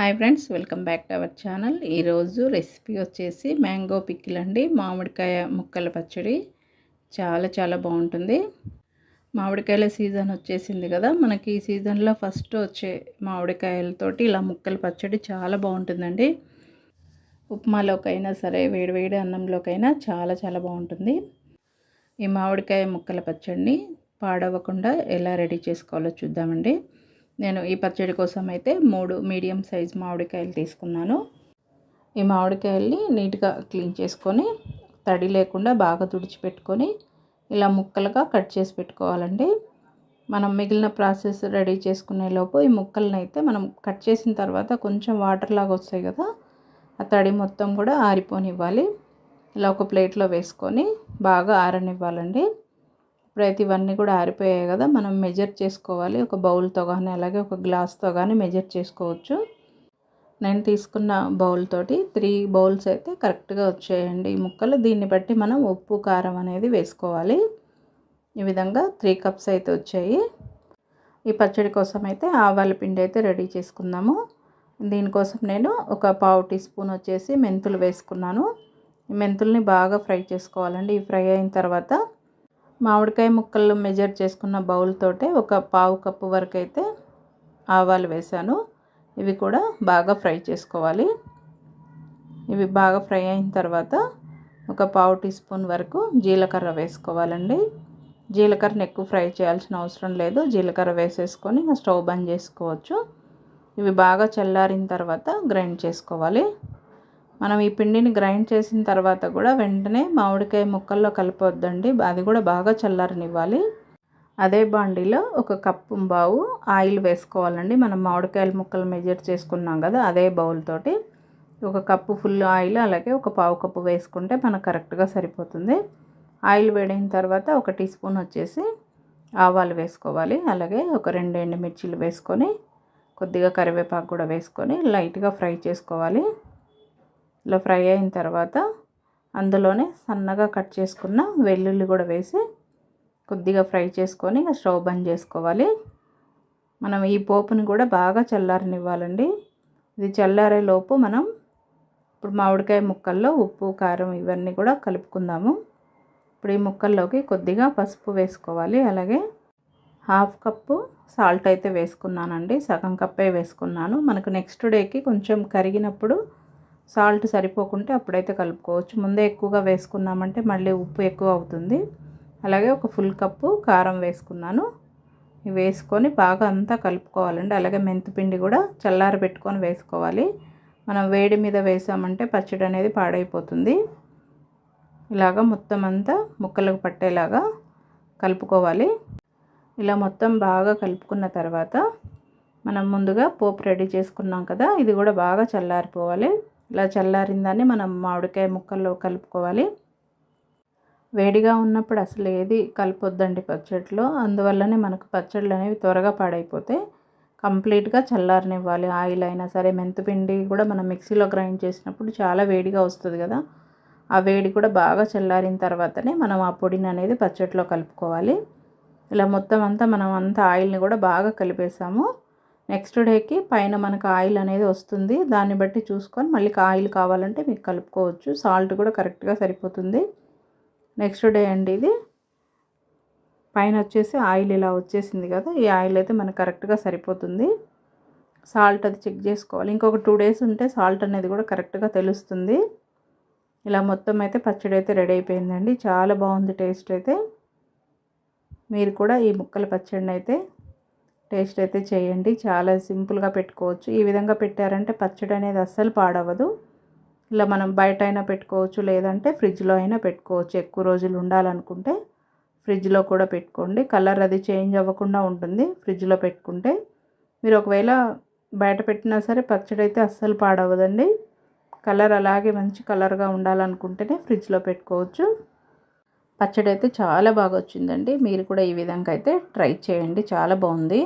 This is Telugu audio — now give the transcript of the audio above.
Hi friends welcome back to our channel. ఈరోజు రెసిపీ వచ్చేసి మ్యాంగో పిక్కిల్ అండి మామిడికాయ ముక్కల పచ్చడి. చాలా చాలా బాగుంటుంది. మామిడికాయల సీజన్ వచ్చేసింది కదా మనకి ఈ సీజన్లో ఫస్ట్ వచ్చే మామిడికాయలతోటి ఇలా ముక్కల పచ్చడి చాలా బాగుంటుందండి. ఉప్మాలోకైనా సరే వేడివేడి అన్నంలోకైనా చాలా చాలా బాగుంటుంది. ఈ మామిడికాయ ముక్కల పచ్చడిని పాడవకుండా ఎలా రెడీ చేసుకోవాలో చూద్దామండి. నేను ఈ పచ్చడి కోసం అయితే మూడు మీడియం సైజ్ మామిడికాయలు తీసుకున్నాను. ఈ మామిడికాయల్ని నీట్గా క్లీన్ చేసుకొని తడి లేకుండా బాగా తుడిచిపెట్టుకొని ఇలా ముక్కలుగా కట్ చేసి పెట్టుకోవాలండి. మనం మిగిలిన ప్రాసెస్ రెడీ చేసుకునే లోపు ఈ ముక్కలను అయితే మనం కట్ చేసిన తర్వాత కొంచెం వాటర్ లాగా వస్తాయి కదా ఆ తడి మొత్తం కూడా ఆరిపోనివ్వాలి. ఇలా ఒక ప్లేట్లో వేసుకొని బాగా ఆరనివ్వాలండి. ఇప్పుడైతే ఇవన్నీ కూడా ఆరిపోయాయి కదా మనం మెజర్ చేసుకోవాలి. ఒక బౌల్తో కానీ అలాగే ఒక గ్లాస్తో కానీ మెజర్ చేసుకోవచ్చు. నేను తీసుకున్న బౌల్ తోటి త్రీ బౌల్స్ అయితే కరెక్ట్గా వచ్చాయండి. ఈ ముక్కలు దీన్ని బట్టి మనం ఉప్పు కారం అనేది వేసుకోవాలి. ఈ విధంగా త్రీ కప్స్ అయితే వచ్చాయి. ఈ పచ్చడి కోసం అయితే ఆవాల పిండి అయితే రెడీ చేసుకుందాము. దీనికోసం నేను ఒక పావు టీ స్పూన్ వచ్చేసి మెంతులు వేసుకున్నాను. ఈ మెంతుల్ని బాగా ఫ్రై చేసుకోవాలండి. ఈ ఫ్రై అయిన తర్వాత మామిడికాయ ముక్కలు మెజర్ చేసుకున్న బౌల్తోటే ఒక పావు కప్పు వరకు అయితే ఆవాలు వేసాను ఇవి కూడా బాగా ఫ్రై చేసుకోవాలి. ఇవి బాగా ఫ్రై అయిన తర్వాత ఒక పావు టీ స్పూన్ వరకు జీలకర్ర వేసుకోవాలండి. జీలకర్రని ఎక్కువ ఫ్రై చేయాల్సిన అవసరం లేదు. జీలకర్ర వేసేసుకొని స్టవ్ బంద్ చేసుకోవచ్చు. ఇవి బాగా చల్లారిన తర్వాత గ్రైండ్ చేసుకోవాలి. మనం ఈ పిండిని గ్రైండ్ చేసిన తర్వాత కూడా వెంటనే మామిడికాయ ముక్కల్లో కలిపొద్దండి. అది కూడా బాగా చల్లారనివ్వాలి. అదే బాండీలో ఒక కప్పు బావు ఆయిల్ వేసుకోవాలండి. మనం మామిడికాయల ముక్కలు మెజర్ చేసుకున్నాం కదా అదే బౌల్ తోటి. ఒక కప్పు ఫుల్ ఆయిల్ అలాగే ఒక పావు కప్పు వేసుకుంటే మనకు కరెక్ట్గా సరిపోతుంది. ఆయిల్ వేడిన తర్వాత ఒక టీ స్పూన్ వచ్చేసి ఆవాలు వేసుకోవాలి. అలాగే ఒక రెండు ఎండుమిర్చీలు వేసుకొని కొద్దిగా కరివేపాకు కూడా వేసుకొని లైట్గా ఫ్రై చేసుకోవాలి. ఇలా ఫ్రై అయిన తర్వాత అందులోనే సన్నగా కట్ చేసుకున్న వెల్లుల్లి కూడా వేసి కొద్దిగా ఫ్రై చేసుకొని స్టవ్ బంద్ చేసుకోవాలి. మనం ఈ పోపుని కూడా బాగా చల్లారనివ్వాలండి. ఇది చల్లారే లోపు మనం ఇప్పుడు మామిడికాయ ముక్కల్లో ఉప్పు కారం ఇవన్నీ కూడా కలుపుకుందాము. ఇప్పుడు ఈ ముక్కల్లోకి కొద్దిగా పసుపు వేసుకోవాలి. అలాగే హాఫ్ కప్పు సాల్ట్ అయితే వేసుకున్నానండి. సగం కప్పే వేసుకున్నాను. మనకు నెక్స్ట్ డేకి కొంచెం కరిగినప్పుడు సాల్ట్ సరిపోకుంటే అప్పుడైతే కలుపుకోవచ్చు. ముందే ఎక్కువగా వేసుకున్నామంటే మళ్ళీ ఉప్పు ఎక్కువ అవుతుంది. అలాగే ఒక ఫుల్ కప్పు కారం వేసుకున్నాను. వేసుకొని బాగా అంతా కలుపుకోవాలండి. అలాగే మెంతిపిండి కూడా చల్లారి పెట్టుకొని వేసుకోవాలి. మనం వేడి మీద వేసామంటే పచ్చడి అనేది పాడైపోతుంది. ఇలాగ మొత్తం అంతా ముక్కలకు పట్టేలాగా కలుపుకోవాలి. ఇలా మొత్తం బాగా కలుపుకున్న తర్వాత మనం ముందుగా పోపు రెడీ చేసుకున్నాం కదా ఇది కూడా బాగా చల్లారిపోవాలి. ఇలా చల్లారిందాన్ని మనం మామిడికాయ ముక్కల్లో కలుపుకోవాలి. వేడిగా ఉన్నప్పుడు అసలు ఏది కలపొద్దండి పచ్చడిలో అందువల్లనే మనకు పచ్చళ్ళు అనేవి త్వరగా పాడైపోతాయి కంప్లీట్గా చల్లారనివ్వాలి. ఆయిల్ అయినా సరే మెంతిపిండి కూడా మనం మిక్సీలో గ్రైండ్ చేసినప్పుడు చాలా వేడిగా వస్తుంది కదా. ఆ వేడి కూడా బాగా చల్లారిన తర్వాతనే మనం ఆ పొడిని అనేది పచ్చడిలో కలుపుకోవాలి. ఇలా మొత్తం అంతా మనం అంతా ఆయిల్ని కూడా బాగా కలిపేసాము. నెక్స్ట్ డేకి పైన మనకు ఆయిల్ అనేది వస్తుంది. దాన్ని బట్టి చూసుకొని మళ్ళీ ఆయిల్ కావాలంటే మీకు కలుపుకోవచ్చు. సాల్ట్ కూడా కరెక్ట్గా సరిపోతుంది. నెక్స్ట్ డే అండి ఇది. పైన వచ్చేసి ఆయిల్ ఇలా వచ్చేసింది కదా ఈ ఆయిల్ అయితే మనకు కరెక్ట్గా సరిపోతుంది. సాల్ట్ అది చెక్ చేసుకోవాలి. ఇంకొక టూ డేస్ ఉంటే సాల్ట్ అనేది కూడా కరెక్ట్గా తెలుస్తుంది. ఇలా మొత్తం అయితే పచ్చడి అయితే రెడీ అయిపోయిందండి. చాలా బాగుంది టేస్ట్ అయితే. మీరు కూడా ఈ ముక్కల పచ్చడిని అయితే టేస్ట్ అయితే చేయండి. చాలా సింపుల్గా పెట్టుకోవచ్చు. ఈ విధంగా పెట్టారంటే పచ్చడి అనేది అస్సలు పాడవదు. ఇలా మనం బయట అయినా పెట్టుకోవచ్చు లేదంటే ఫ్రిడ్జ్లో అయినా పెట్టుకోవచ్చు. ఎక్కువ రోజులు ఉండాలనుకుంటే ఫ్రిడ్జ్లో కూడా పెట్టుకోండి. కలర్ అది చేంజ్ అవ్వకుండా ఉంటుంది ఫ్రిడ్జ్లో పెట్టుకుంటే. మీరు ఒకవేళ బయట పెట్టినా సరే పచ్చడి అయితే అస్సలు పాడవదండి. కలర్ అలాగే మంచి కలర్గా ఉండాలనుకుంటేనే ఫ్రిడ్జ్లో పెట్టుకోవచ్చు. పచ్చడి అయితే చాలా బాగా వచ్చిందండి. మీరు కూడా ఈ విధంగా అయితే ట్రై చేయండి. చాలా బాగుంది.